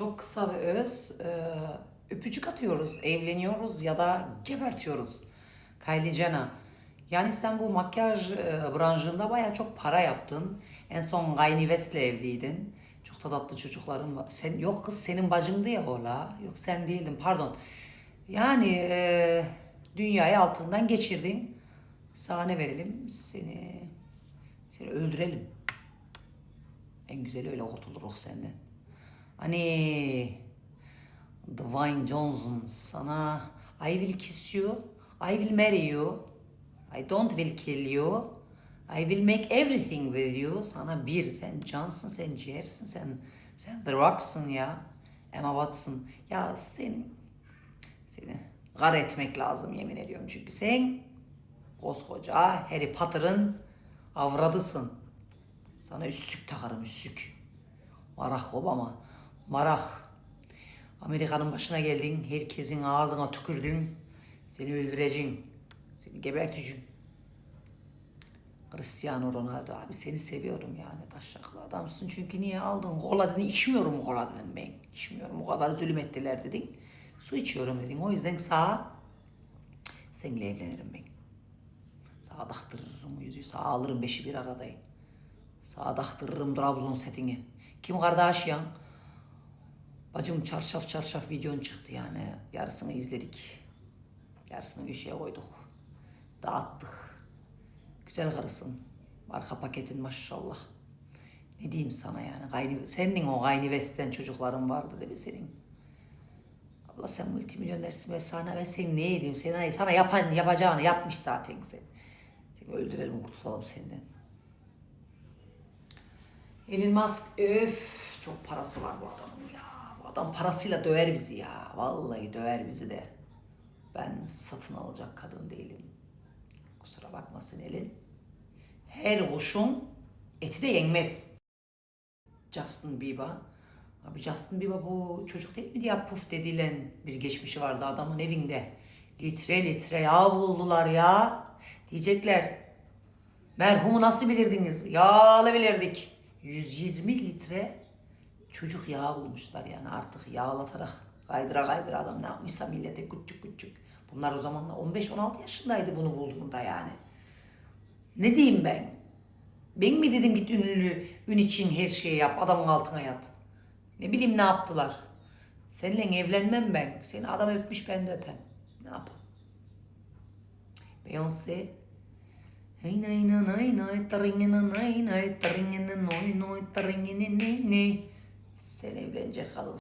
Çok kısa ve öz e, öpücük atıyoruz, evleniyoruz ya da gebertiyoruz. Kylie Jenner. Yani sen bu makyaj e, branşında baya çok para yaptın. En son Kanye West'le evliydin. Çok da tatlı çocukların var. Sen yok kız senin bacındı ya o la. Yok sen değildin pardon. Yani e, dünyayı altından geçirdin. Sahne verelim seni seni öldürelim. En güzeli öyle kurtuluruz senden. Hani Dwayne Johnson sana I will kiss you, I will marry you, I don't will kill you, I will make everything with you. Sana bir, sen cansın, sen ciğersin, sen sen The Rock'sın ya. Emma Watson. Ya senin seni gar etmek lazım yemin ediyorum çünkü sen koskoca Harry Potter'ın avradısın. Sana üssük takarım üssük. Marak Obama. Marak. Amerika'nın başına geldin. Herkesin ağzına tükürdün. Seni öldüreceğim. Seni geberteceğim. Cristiano Ronaldo abi seni seviyorum yani taşaklı adamsın çünkü niye aldın kola dedin içmiyorum kola dedim ben içmiyorum o kadar zulüm ettiler dedin su içiyorum dedin o yüzden sağa seninle evlenirim ben sağa daktırırım yüzüğü sağa alırım beşi bir aradayım sağa daktırırım Trabzon setini kim Kardashian bacım çarşaf çarşaf videon çıktı yani yarısını izledik yarısını köşeye koyduk dağıttık Güzel karısın. Arka paketin maşallah. Ne diyeyim sana yani. Gayni, senin o Gayni West'ten çocukların vardı değil mi senin? Allah sen multimilyonersin ve sana ben seni ne edeyim? Sana, sana yapan yapacağını yapmış zaten sen. Seni öldürelim kurtulalım senden. Elon Musk öf çok parası var bu adamın ya. Adam parasıyla döver bizi ya. Vallahi döver bizi de. Ben satın alacak kadın değilim. Kusura bakmasın elin. Her kuşun eti de yenmez. Justin Bieber. Abi Justin Bieber bu çocuk değil mi diye puf dedilen bir geçmişi vardı adamın evinde. Litre litre yağ buldular ya. Diyecekler. Merhumu nasıl bilirdiniz? Yağlı bilirdik. 120 litre çocuk yağı bulmuşlar yani artık yağlatarak kaydıra kaydıra adam ne yapmışsa millete küçük küçük. Bunlar o zamanlar 15-16 yaşındaydı bunu bulduğunda yani. Ne diyeyim ben? Ben mi dedim git ünlü, ün için her şeyi yap, adamın altına yat. Ne bileyim ne yaptılar. Seninle evlenmem ben. Seni adam öpmüş ben de öpem. Ne yapayım? Beyoncé. Hey nay nay nay nay taringina nay nay taringina noy noy taringina nay nay. Sen evlenecek kadın